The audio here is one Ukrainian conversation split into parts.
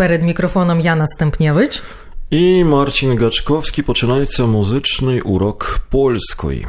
Перед мікрофоном Яна Стемпнєвич. І Марчин Гачковський починається музичний урок польської,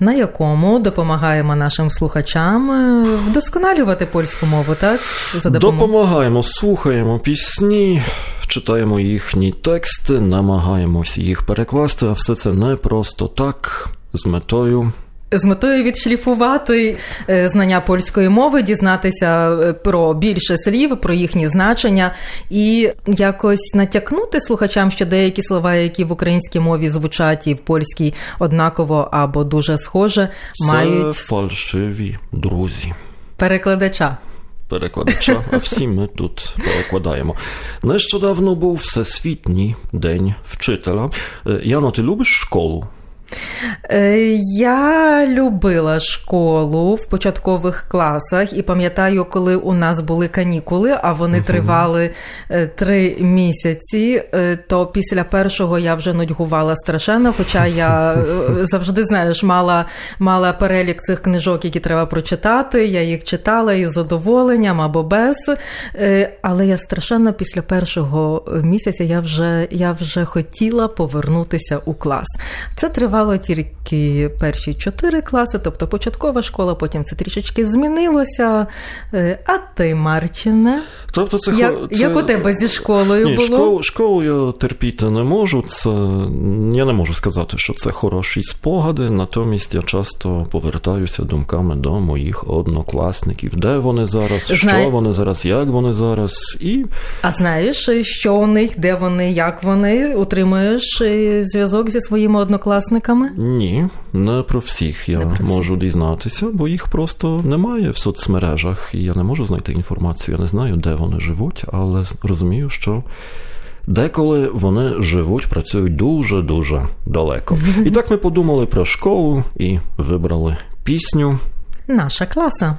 на якому допомагаємо нашим слухачам е, вдосконалювати польську мову, так? За допомог... Допомагаємо, слухаємо пісні, читаємо їхні тексти, намагаємося їх перекласти, а все це не просто так, з метою з метою відшліфувати е, знання польської мови, дізнатися е, про більше слів, про їхні значення і якось натякнути слухачам, що деякі слова, які в українській мові звучать і в польській однаково або дуже схоже, Це мають фальшиві друзі. Перекладача. Перекладача, а всі ми тут перекладаємо. Нещодавно був Всесвітній день вчителя. Е, Яно, ти любиш школу? Е, я любила школу в початкових класах і пам'ятаю, коли у нас були канікули, а вони uh тривали е, три місяці. Е, то після першого я вже нудьгувала страшенно. Хоча я завжди знаєш, мала мала перелік цих книжок, які треба прочитати. Я їх читала із задоволенням або без. Але я страшенно після першого місяця я вже я вже хотіла повернутися у клас. Це тривало тривало тільки перші чотири класи, тобто початкова школа, потім це трішечки змінилося. Е, а ти, Марчине? Тобто це, Як це... як у тебе зі школою Ні, було? Школу, школу я терпіти не можу. Це Я не можу сказати, що це хороші спогади, натомість я часто повертаюся думками до моїх однокласників, де вони зараз, Знає... що вони зараз, як вони зараз. і... А знаєш, що у них, де вони, як вони? Утримуєш е, зв'язок зі своїми однокласниками? підписками? Ні, не про всіх я про можу всіх. дізнатися, бо їх просто немає в соцмережах, і я не можу знайти інформацію. Я не знаю, де вони живуть, але розумію, що. Деколи вони живуть, працюють дуже дуже далеко. І так ми подумали про школу і вибрали пісню. Наша класа.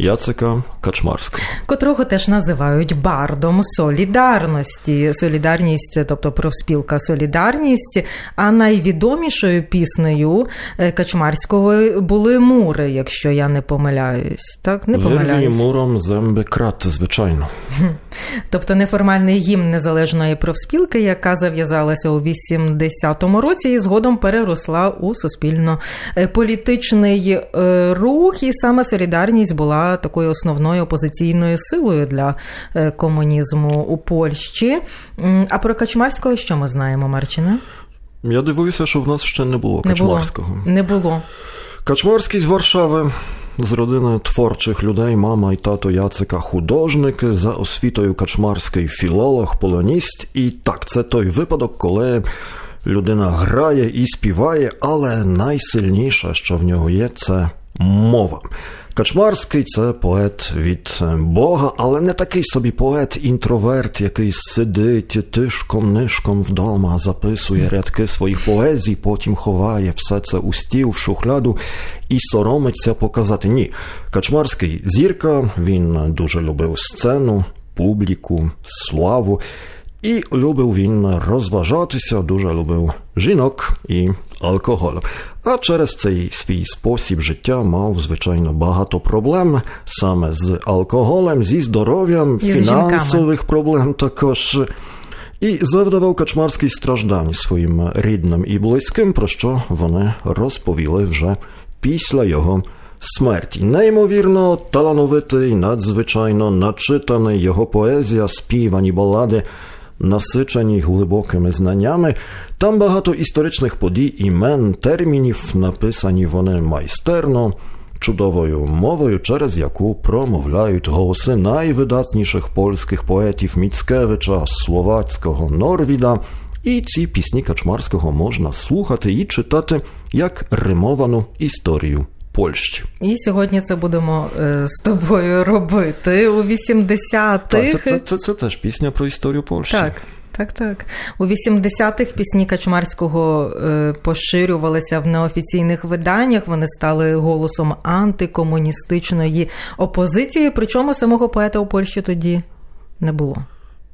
Яцика Качмарського, котрого теж називають бардом солідарності, солідарність, тобто профспілка Солідарність. А найвідомішою піснею е, Качмарського були мури, якщо я не помиляюсь. Так, не помиляюсь. муром земби крат, звичайно. Тобто неформальний гімн незалежної профспілки, яка зав'язалася у 80-му році, і згодом переросла у суспільно-політичний е, е, рух, і саме солідарність була такою основною опозиційною силою для е, комунізму у Польщі. А про Качмарського що ми знаємо, Марчина? Я дивуюся, що в нас ще не було не Качмарського. Було. Не було. Качмарський з Варшави. З родини творчих людей, мама і тато Яцика художники, за освітою Качмарський філолог, полоніст. І так, це той випадок, коли людина грає і співає, але найсильніше, що в нього є, це мова. Качмарський це поет від Бога, але не такий собі поет-інтроверт, який сидить тишком нишком вдома, записує рядки своїх поезій, потім ховає все це у стіл, в шухляду і соромиться показати. Ні, Качмарський зірка, він дуже любив сцену, публіку, славу. І любив він розважатися, дуже любив жінок і алкоголь. А через цей свій спосіб життя мав, звичайно, багато проблем саме з алкоголем, зі здоров'ям, і фінансових проблем також. І завдавав Качмарський страждань своїм рідним і близьким, про що вони розповіли вже після його смерті. Неймовірно, талановитий, надзвичайно начитаний його поезія, співані балади насичені глибокими знаннями. Там багато історичних подій, імен, термінів, написані вони майстерно, чудовою мовою, через яку промовляють голоси найвидатніших польських поетів Міцкевича, Словацького, Норвіда. І ці пісні Качмарського можна слухати і читати як римовану історію Польщі. І сьогодні це будемо е, з тобою робити у 80-х. Так, Це, це, це, це теж пісня про історію Польщі. Так. Так, так. У 80-х пісні Качмарського е, поширювалися в неофіційних виданнях. Вони стали голосом антикомуністичної опозиції. Причому самого поета у Польщі тоді не було.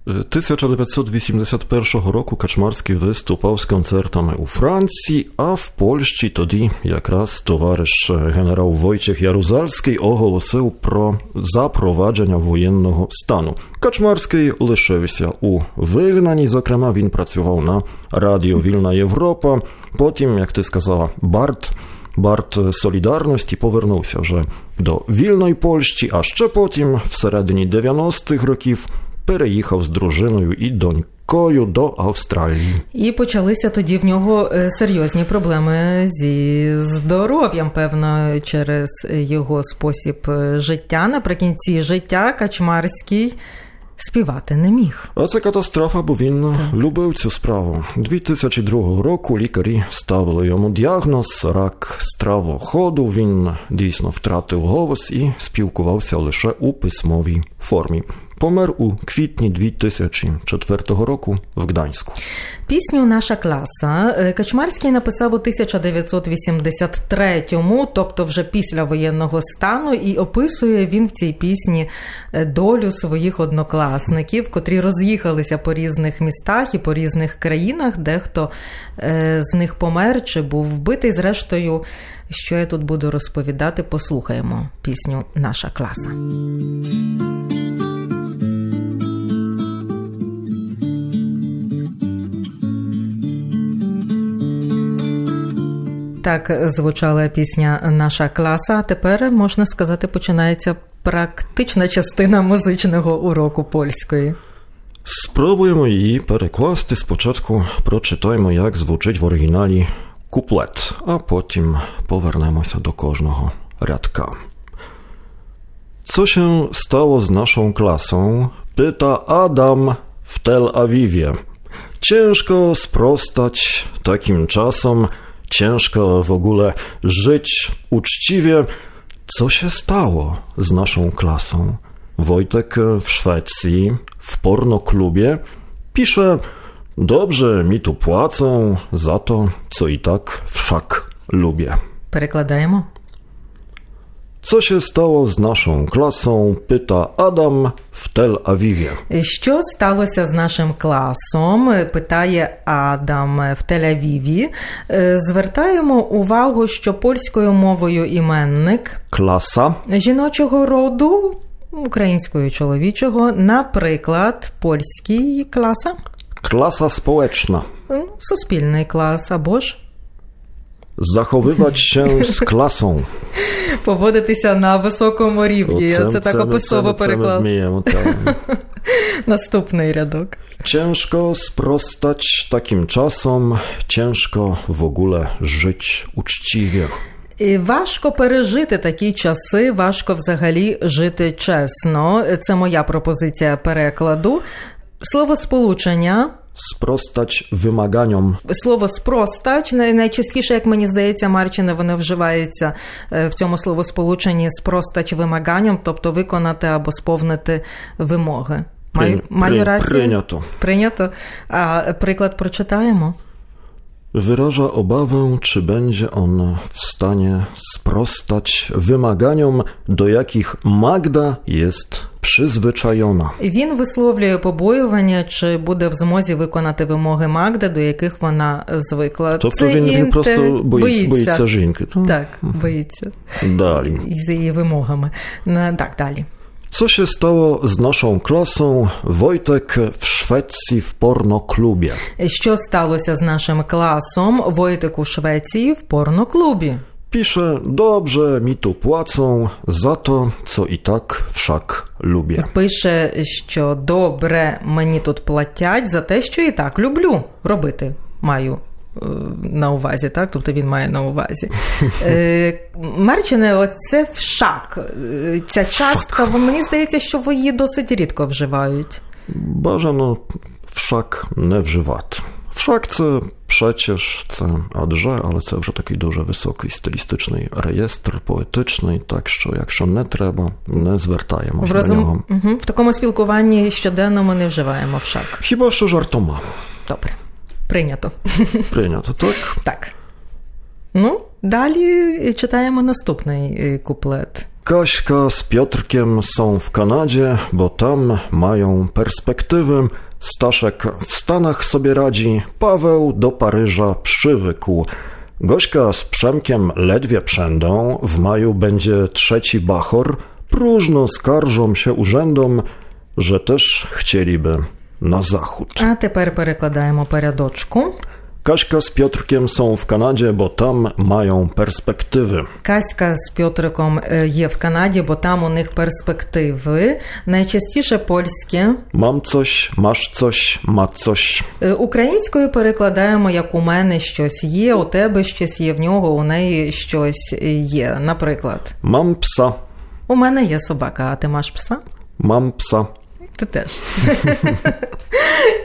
1981 року Качмарський виступав з концертами у Франції, а в Польщі тоді якраз товариш генерал Войciech Ярузальський оголосив про запровадження воєнного стану. Качмарський лишився у вигнанні. Зокрема, він працював на радіо Вільна Європа. Потім, як ти сказала, Барт. Барт Солідарності повернувся вже до вільної Польщі, а ще потім, всередині 90-х років, переїхав з дружиною і донькою до Австралії. І почалися тоді в нього е, серйозні проблеми зі здоров'ям, певно, через його спосіб е, життя. Наприкінці життя Качмарський співати не міг. А це катастрофа, бо він любив цю справу. 2002 року лікарі ставили йому діагноз рак стравоходу. Він дійсно втратив голос і спілкувався лише у письмовій формі. Помер у квітні 2004 року в Гданську. Пісню Наша класа е, Качмарський написав у 1983-му, тобто вже після воєнного стану, і описує він в цій пісні е, долю своїх однокласників, котрі роз'їхалися по різних містах і по різних країнах. Дехто е, з них помер чи був вбитий. Зрештою, що я тут буду розповідати, послухаємо пісню Наша класа. Так звучала пісня Наша класа. А тепер можна сказати, починається практична частина музичного уроку польської. Спробуємо її перекласти. Спочатку прочитаємо, як звучить в оригіналі куплет, а потім повернемося до кожного рядka. Co się stało z naszą klasą? Pyta Adam w Tel Awiwie. Ciężko sprostać takim czasom, ciężko w ogóle żyć uczciwie. Co się stało z naszą klasą? Wojtek w Szwecji, w pornoklubie, pisze: Dobrze mi tu płacą za to, co i tak wszak lubię. Перекладаємо. Co się stało z naszą klasą? Pyta Adam w Tel Awiwie. Що сталося з нашим класом? Питає Адам в Тель-Авіві. Е, Звертаємо увагу, що польською мовою іменник Klasa жіночого роду, українською чоловічого, наприклад, польський класа, klasa społeczna. ну, суспільний клас або ж Zachowywać się z klasą. поводитися на високому рівні. Я це так описово так. Наступний рядок. Ciężko sprostać takim czasom, ciężko w ogóle żyć uczciwie. І важко пережити такі часи, важко взагалі жити чесно. Це моя пропозиція перекладу. Слово сполучення, Sprostać wymaganiom, слово спростач най- найчастіше, як мені здається, Марчине, воно вживається е, в цьому словосполученні спростач вимаганням, тобто виконати або сповнити вимоги. Маю, Прийня- маю при- рацію? Прийнято. Прийнято. А приклад прочитаємо. Wyraża obawę, czy będzie on w stanie sprostać wymaganiom, do jakich Magda jest przyzwyczajona. Він висловлює побоювання, чи буде в змозі виконати вимоги Магди, до яких вона звикла. Тобто він, він інте- просто боїться, боїться жінки. То Так, боїться Далі. з її вимогами. Так, далі. Co się stało z naszą klasą? Wojtek w Szwecji w pornoklubie. Що сталося з нашим класом Войтик у Швеції в порноклубі? Pisze, dobrze mi tu płacą za to, co i tak wszak lubię. Пише, що добре мені тут платять за те, що і так люблю робити. Маю е, на увазі, так? Тобто він має на увазі. Е, Марчине, оце вшак. Е, Ця частка, мені здається, що ви її досить рідко вживають. Бажано wszak не вживати. Wszak це przecież, це адже, але це вже такий дуже високий стилістичний реєстр, поетичний, так що якщо не треба, не звертаємось В, до нього. розум... угу. в такому спілкуванні щоденно ми не вживаємо вшак. Хіба що жартома. Добре. Прийнято. Прийнято, так? Так. Ну, далі читаємо наступний е, куплет. Kaśka z Piotrkiem są w Kanadzie, bo tam mają perspektywy. Staszek w Stanach sobie radzi, Paweł do Paryża przywykł. Gośka z Przemkiem ledwie przędą, w maju będzie trzeci bachor, próżno skarżą się urzędom, że też chcieliby na zachód. А тепер перекладаємо порядочку. Kaśka z Piotrkiem są w Kanadzie, bo tam mają perspektywy. Каська з Пьотриком є в Канаді, бо там у них перспективи. Найчастіше польське. Mam coś, masz coś, ma coś. Українською перекладаємо, як у мене щось є, у тебе щось є, в нього, у неї щось є. Наприклад, Mam psa, у мене є собака, а ти маєш пса? mam psa. Ти теж.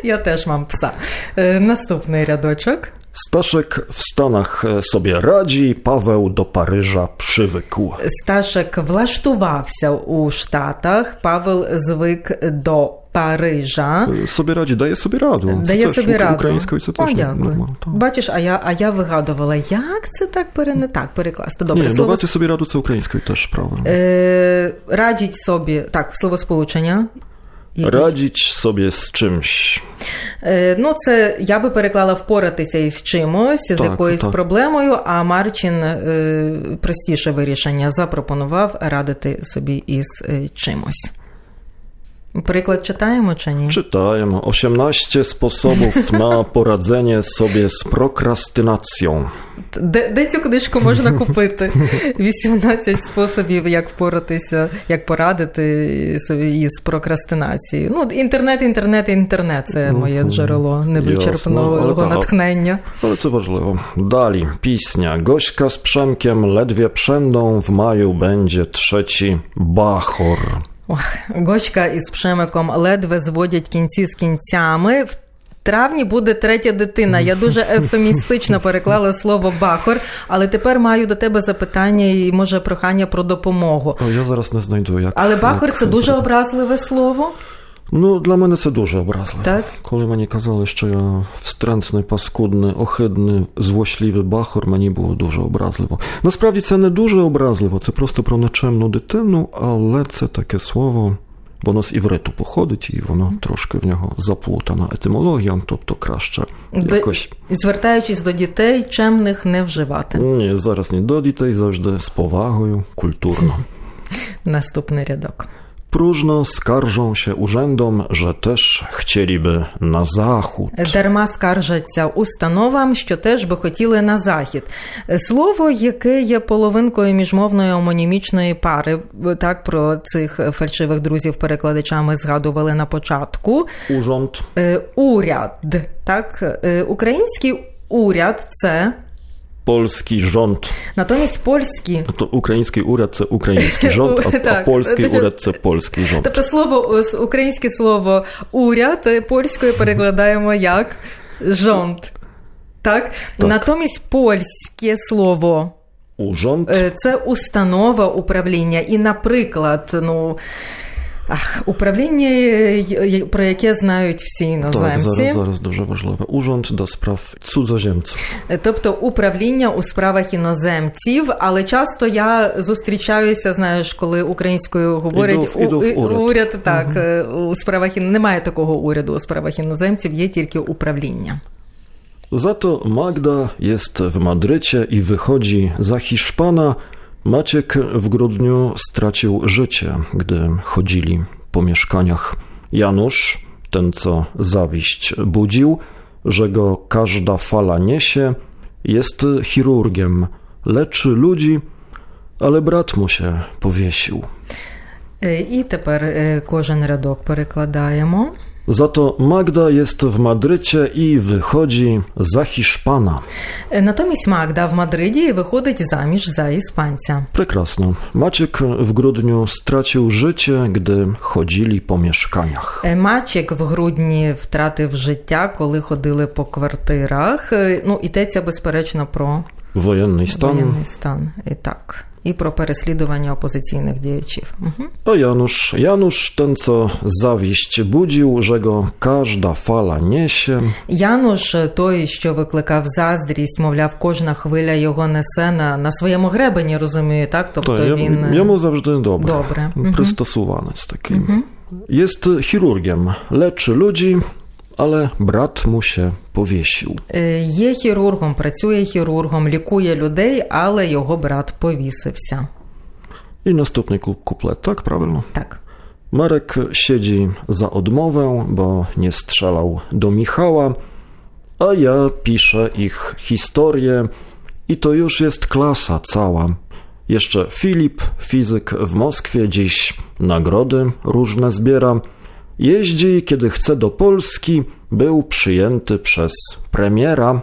Я теж мам пса. Е, Наступний рядочок. Staszek w Stanach e, sobie radzi, Paweł do Paryża przywykł. Сташек влаштувався у Штатах. Павел звик до Парижа. Sobie radzi, daje sobie radę. Це Дає теж собі ук- раду. Українською це О, теж дякую. нормально. так. Бачиш, а я, а я вигадувала, як це так пере... не так перекласти. Добре, Ні, слово... давати собі раду це українською теж правильно. Е, радіть собі, так, словосполучення. Які? Radzić собі з чимсь. Ну, це я би переклала впоратися із чимось, з якоюсь так. проблемою, а Марчин е, простіше вирішення запропонував радити собі із е, чимось. Приклад читаємо чи ні? Czytajmy 18 sposobów na poradzenie sobie z prokrastynacją. Де, де цю книжку можна купити? 18 способів, як впоратися, як порадити собі із прокрастинацією. Ну, інтернет, інтернет, інтернет це моє джерело невичерпного але натхнення. Ale co ważliwe. Dali, piśnia. Gośka z Przemkiem ledwie przędą, w maju będzie trzeci bachor. Ох, Гочка із Пшемиком ледве зводять кінці з кінцями. В травні буде третя дитина. Я дуже ефемістично переклала слово бахор, але тепер маю до тебе запитання і може прохання про допомогу. Я зараз не знайду, як. Але бахор як... це дуже образливе слово. No, dla mnie to дуже образливо. Так? Коли мені казали, що я встрентний, паскудний, ohydny, злослівий бахор, мені було дуже образливо. Насправді це не дуже образливо, це просто про нечемну дитину, але це таке слово, воно з івриту походить, і воно трошки в нього заплутана етимологія, тобто краще Де- якось. Звертаючись до дітей, чемних не вживати. Ні, зараз не до дітей, завжди з повагою, культурно. Наступний рядок. Próżno skarżą się urzędom, że też chcieliby na zachód. Дарма скаржаться установам, що теж би хотіли на захід. Слово, яке є половинкою міжмовної омонімічної пари, так про цих фальшивих друзів перекладача ми згадували на початку. Urząd Е, Уряд, так, український уряд це polski rząd. натомість польський. To ukraiński to ukraiński rząd, a, a Tak, polski to się- urząd polski rząd. Тобто слово українське слово уряд польською перекладаємо як жонд. Так? Так. Натомість польське слово Urząd е, це установа управління. І, наприклад, ну. Ах, управління, е, е, про яке знають всі іноземці, zaraz, zaraz дуже важливе. Do spraw cudzoziemców. Е, тобто управління у справах іноземців, але часто я зустрічаюся, знаєш, коли українською говорять Іду в- іду в у- уряд. уряд так е, у справах немає такого уряду у справах іноземців, є тільки управління. To Magda jest w Madrycie i wychodzi za Hiszpana. Maciek w grudniu stracił życie, gdy chodzili po mieszkaniach. Janusz, ten co zawiść budził, że go każda fala niesie, jest chirurgiem, leczy ludzi, ale brat mu się powiesił. Е, І тепер е, кожен рядок перекладаємо. Za to Magda jest w Madrycie i wychodzi za Hiszpana. Е, Натомість Магда в Мадриді виходить заміж за іспанця. Прекрасно. Maciek w grudniu stracił życie, gdy chodzili po mieszkaniach. Е, Мачик в грудні втратив життя, коли ходили по квартирах. Е, Ну, йдеться безперечно про Wojenny stan. воєнний стан. І так. І про переслідування опозиційних діячів. Угу. A Janusz, Janusz ten, co zawiść budził, że go każda fala niesie. Януш, той, що викликав заздрість, мовляв, кожна хвиля його несе на, на своєму гребені, розумію, так? Тобто To ja, він jemu zawsze dobre. Dobre. Mhm. Przystosowany z takim. Jest chirurgiem, leczy ludzi, ale brat mu się powiesił. е, є хірургом, працює хірургом, лікує людей, але його брат повісився. I następny ku- kuplet, tak prawильно? Так. Marek siedzi za odmowę, bo nie strzelał do Michała, a ja piszę ich historię i to już jest klasa cała. Jeszcze Filip, fizyk w Moskwie, dziś nagrody różne zbiera. Jeździ, kiedy chce do Polski, był przyjęty przez premiera.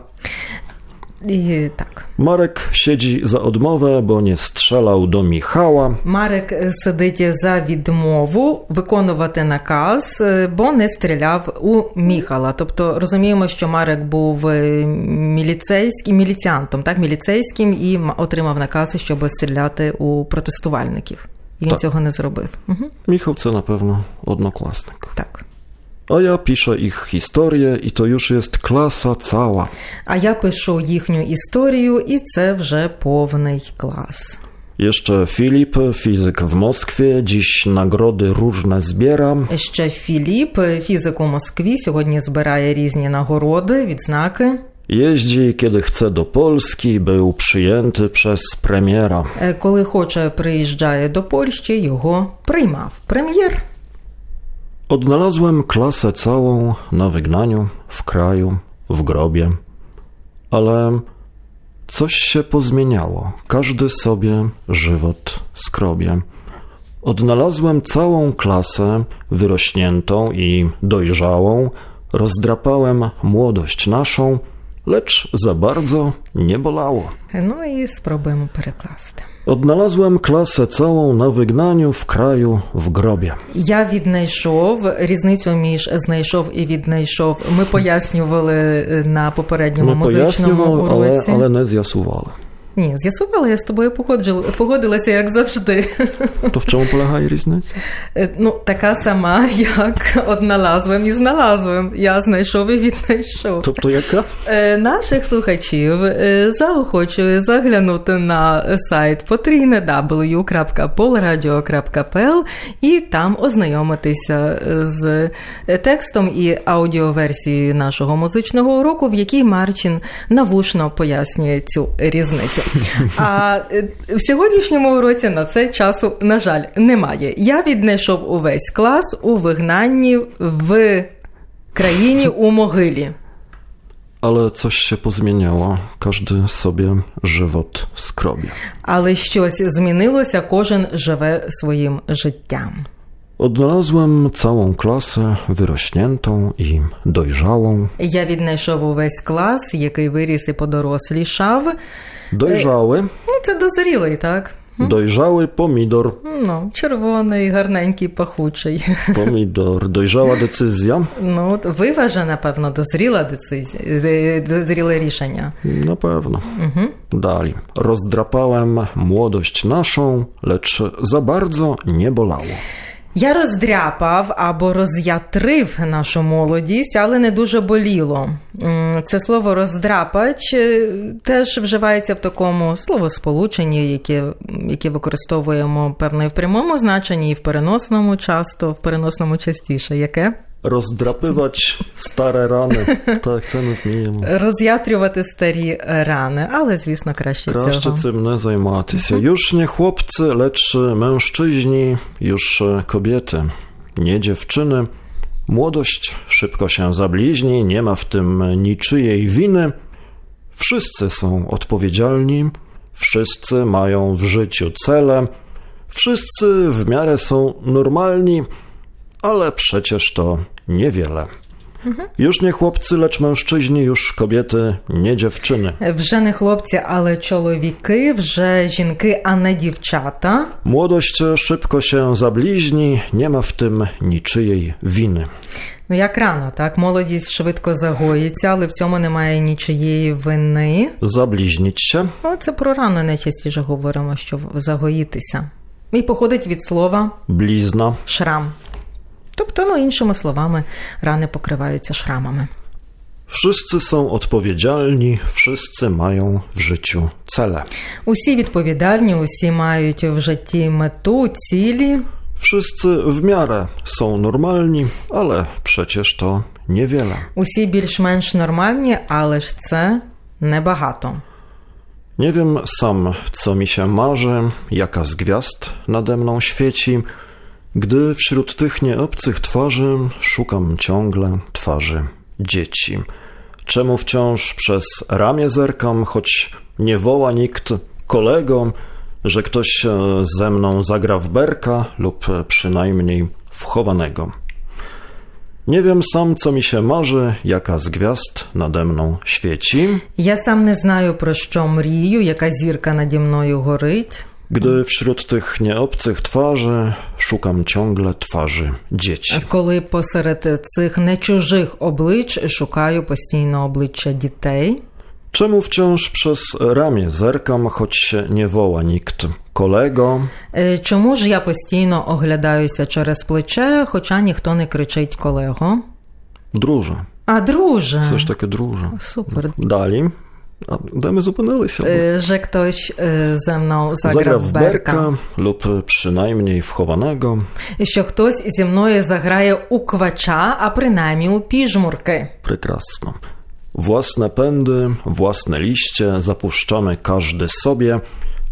І так. Marek siedzi za odmowę, bo nie strzelał do Michała. Марek е, сидить за відмову виконувати наказ, е, бо не стріляв у Міхала. Тобто розуміємо, що Марек був е, міліцейським міліціантом, так міліцейським і м- отримав наказ, щоб стріляти у протестувальників. І він Так. цього не зробив. Угу. Michał це, pewno, odnoklasnik. Так. A ja piszę ich historię i to już jest klasa cała. А я пишу їхню історію, і це вже повний клас. Jeszcze Filip, fizyk w Moskwie, dziś nagrody różne zbiera. Ще Філіп, фізик у Москві, сьогодні збирає різні нагороди, відзнаки. Jeździ, kiedy chce do Polski, był przyjęty przez premiera. Е, Коли хоче, приїжджає до Польщі, його приймав прем'єр. Odnalazłem klasę całą na wygnaniu, w kraju, w grobie. Ale coś się pozmieniało. Każdy sobie żywot skrobie. Odnalazłem całą klasę wyrośniętą i dojrzałą. Rozdrapałem młodość naszą, lecz za bardzo nie bolało. Ну і спробуємо перекласти. Odnalazłem klasę całą na wygnaniu, w kraju, w grobie. Я віднайшов різницю між знайшов і віднайшов. Ми пояснювали на попередньому Ми музичному уроці. але, але не з'ясували. Ні, з'ясувала, я з тобою погодилася, як завжди. To w czemu polega różnica? Е, Ну, така сама, як одналазвим і знаlazłem. Я знайшов і віднайшов. Тобто яка? Е, Наших слухачів е, заохочую заглянути на сайт www.polradio.pl і там ознайомитися з текстом і аудіоверсією нашого музичного уроку, в якій Марчин навушно пояснює цю різницю. А е, в сьогоднішньому уроці на це часу, на жаль, немає. Я віднайшов увесь клас у вигнанні в країні у могилі. Ale coś się pozmieniało. Każdy sobie żywot skrobie. Але щось змінилося, кожен живе своїм життям. Odnalazłem całą klasę wyrośniętą i dojrzałą. Я віднайшов увесь клас, який виріс і подорослішав. Dojrzały, Ну, це дозрілий, так? dojrzały pomidor. Ну, червоний, гарненький, пахучий. Pomidor, dojrzała decyzja. Ну, от виважена, певно, дозріла децизія, е, дозріле рішення. Na pewno. Dali. Rozdrapałem młodość naszą, lecz za bardzo nie bolało. Я роздряпав або роз'ятрив нашу молодість, але не дуже боліло. Це слово роздрапач е, теж вживається в такому словосполученні, яке, яке використовуємо певно і в прямому значенні, і в переносному часто, в переносному частіше. Яке? Rozdrapywać stare rany. Tak, cenę wmijemy. Роз'ятрювати старі рани, але, звісно, краще Краще цього. цим не займатися. Już nie chłopcy, lecz mężczyźni, już kobiety, nie dziewczyny. Młodość szybko się zabliźni, nie ma w tym niczyjej winy. Wszyscy są odpowiedzialni, wszyscy mają w życiu cele, wszyscy w miarę są normalni, Ale przecież to niewiele. Już nie chłopcy, lecz mężczyźni, już kobiety, nie dziewczyny. Вже не хлопці, але чоловіки, вже жінки, а не дівчата. Młodość szybko się zabliźni, nie ma w tym niczyjej winy. Ну, як рано, так? Молодість швидко загоїться, але в цьому немає нічиєї вини. Zabliźnić się, Ну, це про рано найчастіше говоримо, що загоїтися. І походить від слова blizna, шрам. Тобто, ну, іншими словами, рани покриваються шрамами. Wszyscy są odpowiedzialni, wszyscy mają w życiu cele. Усі відповідальні, усі мають в житті мету, цілі. Wszyscy w miarę są normalni, ale przecież to niewiele. Усі більш-менш нормальні, але ж це небагато. Nie wiem sam, co mi się marzy, jaka z gwiazd nade mną świeci, gdy wśród tych nieobcych twarzy szukam ciągle twarzy dzieci. Czemu wciąż przez ramię zerkam, choć nie woła nikt kolego, że ktoś e, ze mną zagra w berka lub przynajmniej w chowanego. Nie wiem sam, co mi się marzy, jaka z gwiazd nade mną świeci. Я сам не знаю, про що мрію, яка зірка наді мною горить. Gdy wśród tych nieobcych twarzy szukam ciągle twarzy dzieci. Коли посеред цих нечужих облич шукаю постійно обличчя дітей. Czemu wciąż przez ramię zerkam, choć nie woła nikt kolego? Е, Чому ж я постійно оглядаюся через плече, хоча ніхто не кричить колего? Друже, А, друже. все ж таки друже. Супер. Далі. А де ми зупинилися? Е, Że ktoś е, ze mną zagrał Zagra w w berka. berka lub przynajmniej w chowanego. І що хтось зі мною заграє у квача, а принаймні у піжмурки. Прекрасно. Własne pędy, własne liście zapuszczamy każdy sobie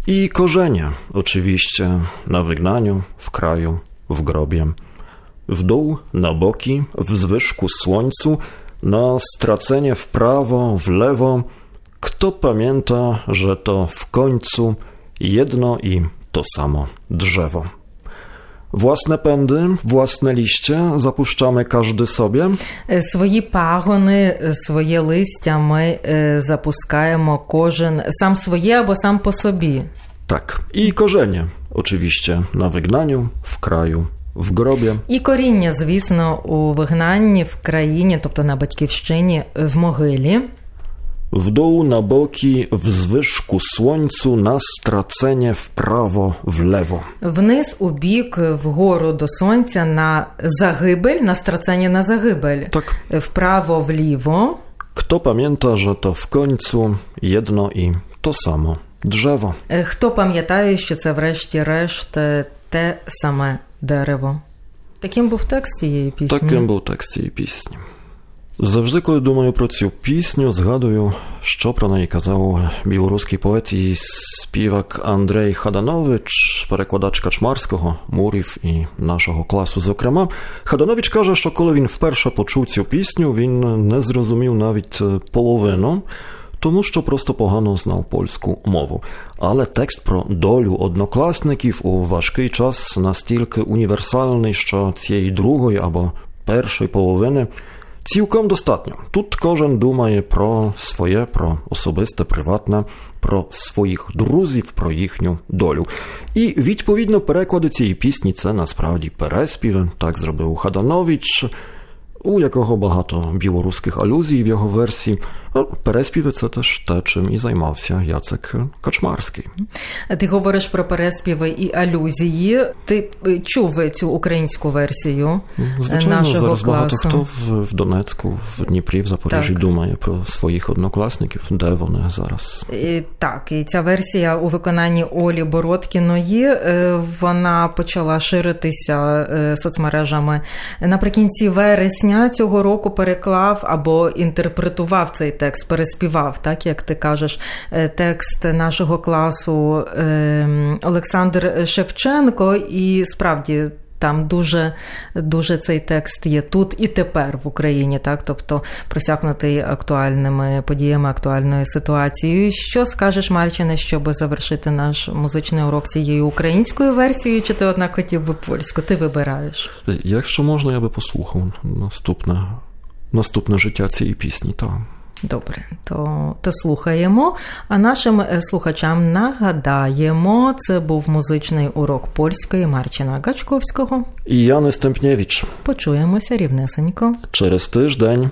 i korzenie, oczywiście, na wygnaniu, w kraju, w grobie. W dół, na boki, w zwyżku słońcu, na stracenie w prawo, w lewo. Kto pamięta, że to w końcu jedno i to samo drzewo. Własne pędy, własne liście zapuszczamy każdy sobie. Е, Свої пагони, е, своє листя ми е, запускаємо кожен сам своє або сам по собі. Tak. I korzenie, oczywiście, na wygnaniu, w kraju, w grobie. І коріння, звісно, у вигнанні в країні, тобто на батьківщині, в могилі. W dół, na boki, w zwyżku słońcu, na stracenie w prawo, w lewo. Вниз у бік, вгору до сонця на загибель, на страцення на загибель. Tak. Вправо, вліво. Kto pamięta, że to w końcu jedno i to samo drzewo. Хто пам'ятає, що це врешті-решт те саме дерево? Таким був текст цієї пісні. Таким був текст цієї пісні. Завжди, коли думаю про цю пісню, згадую, що про неї казав білоруський поет і співак Андрей Хаданович, перекладач Качмарського, Мурів і нашого класу. Зокрема, Хаданович каже, що коли він вперше почув цю пісню, він не зрозумів навіть е, половину. Тому що просто погано знав польську мову. Але текст про долю однокласників у важкий час настільки універсальний, що цієї другої або першої половини цілком достатньо. Тут кожен думає про своє, про особисте, приватне, про своїх друзів, про їхню долю. І відповідно переклади цієї пісні це насправді переспіви. Так зробив Хаданович у якого багато білоруських алюзій в його версії. Переспіви це теж те, чим і займався Яцек Качмарський. Ти говориш про переспіви і алюзії. Ти чув цю українську версію Звичайно, нашого зараз багато хто в, в Донецьку, в Дніпрі, в Запоріжжі Так. думає про своїх однокласників, де вони зараз. І, так, і ця версія у виконанні Олі Бородкіної вона почала ширитися соцмережами наприкінці вересня цього року. Переклав або інтерпретував цей текст, переспівав, так як ти кажеш, е, текст нашого класу е, Олександр Шевченко, і справді. Там дуже, дуже цей текст є тут і тепер в Україні, так тобто просякнутий актуальними подіями, актуальною ситуацією. Що скажеш, Марчине, щоб завершити наш музичний урок цією українською версією, чи ти однак хотів би польську? Ти вибираєш. Якщо можна, я би послухав наступне, наступне життя цієї пісні. Так. Добре, то, то слухаємо. А нашим е, слухачам нагадаємо, це був музичний урок польської Марчина Гачковського. І Яни Стемпнєвич. Почуємося рівнесенько. Через тиждень.